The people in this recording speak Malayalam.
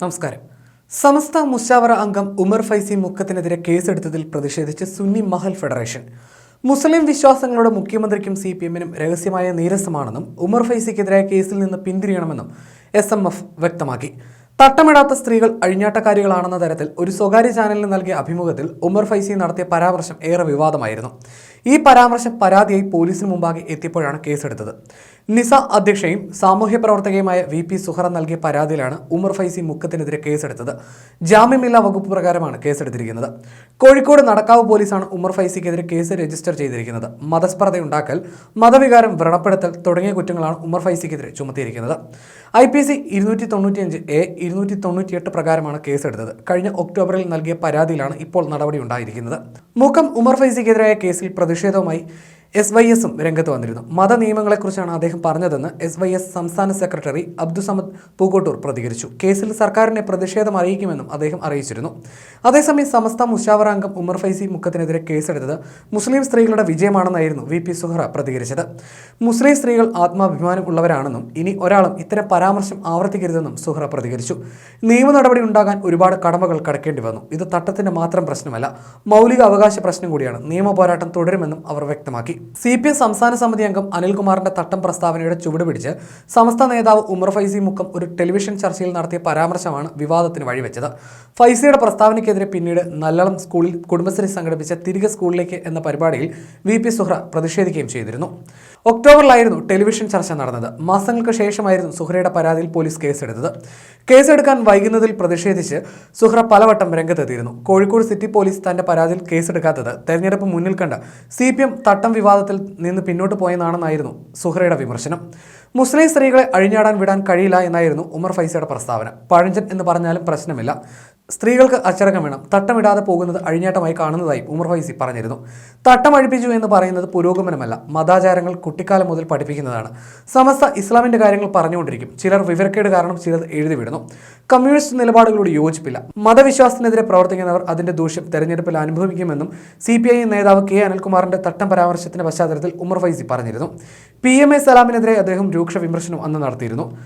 നമസ്കാരം. സമസ്ത മുഷാവറ അംഗം ഉമർ ഫൈസി മുക്കത്തിനെതിരെ കേസെടുത്തതിൽ പ്രതിഷേധിച്ച് സുന്നി മഹൽ ഫെഡറേഷൻ. മുസ്ലിം വിശ്വാസങ്ങളുടെ മുഖ്യമന്ത്രിക്കും സി പി എമ്മിനും രഹസ്യമായ നീരസമാണെന്നും ഉമർ ഫൈസിക്കെതിരായ കേസിൽ നിന്ന് പിന്തിരിയണമെന്നും എസ് എം എഫ് വ്യക്തമാക്കി. തട്ടമിടാത്ത സ്ത്രീകൾ അഴിഞ്ഞാട്ടക്കാരികളാണെന്ന തരത്തിൽ ഒരു സ്വകാര്യ ചാനലിന് നൽകിയ അഭിമുഖത്തിൽ ഉമർ ഫൈസി നടത്തിയ പരാമർശം ഏറെ വിവാദമായിരുന്നു. ഈ പരാമർശം പരാതിയായി പോലീസിന് മുമ്പാകെ എത്തിയപ്പോഴാണ് കേസെടുത്തത്. നിസ അധ്യക്ഷയും സാമൂഹ്യ പ്രവർത്തകയുമായ വി പി സുഹറ നൽകിയ പരാതിയിലാണ് ഉമർ ഫൈസി മുക്കത്തിനെതിരെ കേസെടുത്തത്. ജാമ്യമില്ലാ വകുപ്പ് പ്രകാരമാണ് കേസെടുത്തിരിക്കുന്നത്. കോഴിക്കോട് നടക്കാവ് പോലീസാണ് ഉമർ ഫൈസിക്കെതിരെ കേസ് രജിസ്റ്റർ ചെയ്തിരിക്കുന്നത്. മതസ്പർദ്ധയുണ്ടാക്കൽ മതവികാരം വ്രണപ്പെടുത്തൽ തുടങ്ങിയ കുറ്റങ്ങളാണ് ഉമർ ഫൈസിക്കെതിരെ ചുമത്തിയിരിക്കുന്നത്. ഐ പി സി ഇരുന്നൂറ്റി തൊണ്ണൂറ്റിയഞ്ച് എ ഇരുന്നൂറ്റി തൊണ്ണൂറ്റിയെട്ട് പ്രകാരമാണ് കേസെടുത്തത്. കഴിഞ്ഞ ഒക്ടോബറിൽ നൽകിയ പരാതിയിലാണ് ഇപ്പോൾ നടപടി ഉണ്ടായിരിക്കുന്നത്. മുഖം ഉമർ ഫൈസിക്കെതിരായ കേസിൽ പ്രതിഷേധവുമായി എസ് വൈ എസും രംഗത്ത് വന്നിരുന്നു. മത നിയമങ്ങളെക്കുറിച്ചാണ് അദ്ദേഹം പറഞ്ഞതെന്ന് എസ് വൈ എസ് സംസ്ഥാന സെക്രട്ടറി അബ്ദുസമദ് പൂക്കോട്ടൂർ പ്രതികരിച്ചു. കേസിൽ സർക്കാരിനെ പ്രതിഷേധം അറിയിക്കുമെന്നും അദ്ദേഹം അറിയിച്ചിരുന്നു. അതേസമയം സമസ്ത മുഷാവറ അംഗം ഉമർ ഫൈസി മുക്കത്തിനെതിരെ കേസെടുത്തത് മുസ്ലിം സ്ത്രീകളുടെ വിജയമാണെന്നായിരുന്നു വി. പി. സുഹറ പ്രതികരിച്ചത്. മുസ്ലിം സ്ത്രീകൾ ആത്മാഭിമാനം ഉള്ളവരാണെന്നും ഇനി ഒരാളും ഇത്തരം പരാമർശം ആവർത്തിക്കരുതെന്നും സുഹറ പ്രതികരിച്ചു. നിയമ നടപടി ഉണ്ടാകാൻ ഒരുപാട് കടമകൾ കടക്കേണ്ടി വന്നു. ഇത് തട്ടത്തിന്റെ മാത്രം പ്രശ്നമല്ല മൗലിക അവകാശ പ്രശ്നം കൂടിയാണ്. നിയമ പോരാട്ടം തുടരുമെന്നും അവർ വ്യക്തമാക്കി. സി പി എം സംസ്ഥാന സമിതി അംഗം അനിൽകുമാറിന്റെ തട്ടം പ്രസ്താവനയുടെ ചുവട് പിടിച്ച് സമസ്ത നേതാവ് ഉമർ ഫൈസി മുക്കം ഒരു ടെലിവിഷൻ ചർച്ചയിൽ നടത്തിയ പരാമർശമാണ് വിവാദത്തിന് വഴിവെച്ചത്. ഫൈസിയുടെ പ്രസ്താവനയ്ക്കെതിരെ പിന്നീട് നല്ലളം സ്കൂളിൽ കുടുംബശ്രീ സംഘടിപ്പിച്ച തിരികെ സ്കൂളിലേക്ക് എന്ന പരിപാടിയിൽ വി പി സുഹ്ര പ്രതിഷേധിക്കുകയും ചെയ്തിരുന്നു. ഒക്ടോബറിലായിരുന്നു ടെലിവിഷൻ ചർച്ച നടന്നത്. മാസങ്ങൾക്ക് ശേഷമായിരുന്നു സുഹ്രയുടെ പരാതിയിൽ പോലീസ് കേസെടുത്തത്. കേസെടുക്കാൻ വൈകുന്നതിൽ പ്രതിഷേധിച്ച് സുഹ്ര പലവട്ടം രംഗത്തെത്തിയിരുന്നു. കോഴിക്കോട് സിറ്റി പോലീസ് തന്റെ പരാതിയിൽ കേസെടുക്കാത്തത് തെരഞ്ഞെടുപ്പ് മുന്നിൽ കണ്ട് സി പി എം തട്ടം വിവാദത്തിൽ നിന്ന് പിന്നോട്ട് പോയെന്നാണെന്നായിരുന്നു സുഹ്രയുടെ വിമർശനം. മുസ്ലിം സ്ത്രീകളെ അഴിഞ്ഞാടാൻ വിടാൻ കഴിയില്ല എന്നായിരുന്നു ഉമർ ഫൈസയുടെ പ്രസ്താവന. പഴഞ്ചൻ എന്ന് പറഞ്ഞാലും പ്രശ്നമില്ല. സ്ത്രീകൾക്ക് അച്ചടക്കം വേണം. തട്ടമിടാതെ പോകുന്നത് അഴിഞ്ഞാട്ടമായി കാണുന്നതായി ഉമർ ഫൈസി പറഞ്ഞിരുന്നു. തട്ടം അഴിപ്പിച്ചു എന്ന് പറയുന്നത് പുരോഗമനമല്ല. മതാചാരങ്ങൾ കുട്ടിക്കാലം മുതൽ പഠിപ്പിക്കുന്നതാണ്. സമസ്ത ഇസ്ലാമിന്റെ കാര്യങ്ങൾ പറഞ്ഞുകൊണ്ടിരിക്കും. ചിലർ വിവരക്കേട് കാരണം ചിലർ എഴുതിവിടുന്നു. കമ്മ്യൂണിസ്റ്റ് നിലപാടുകളോട് യോജിപ്പില്ല. മതവിശ്വാസത്തിനെതിരെ പ്രവർത്തിക്കുന്നവർ അതിന്റെ ദൂഷ്യം തെരഞ്ഞെടുപ്പിൽ അനുഭവിക്കുമെന്നും സി പി ഐ നേതാവ് കെ അനിൽകുമാറിന്റെ തട്ടം പരാമർശത്തിന്റെ പശ്ചാത്തലത്തിൽ ഉമർ ഫൈസി പറഞ്ഞിരുന്നു. പി എം എ സലാമിനെതിരെ അദ്ദേഹം രൂക്ഷ വിമർശനം അന്ന് നടത്തിയിരുന്നു.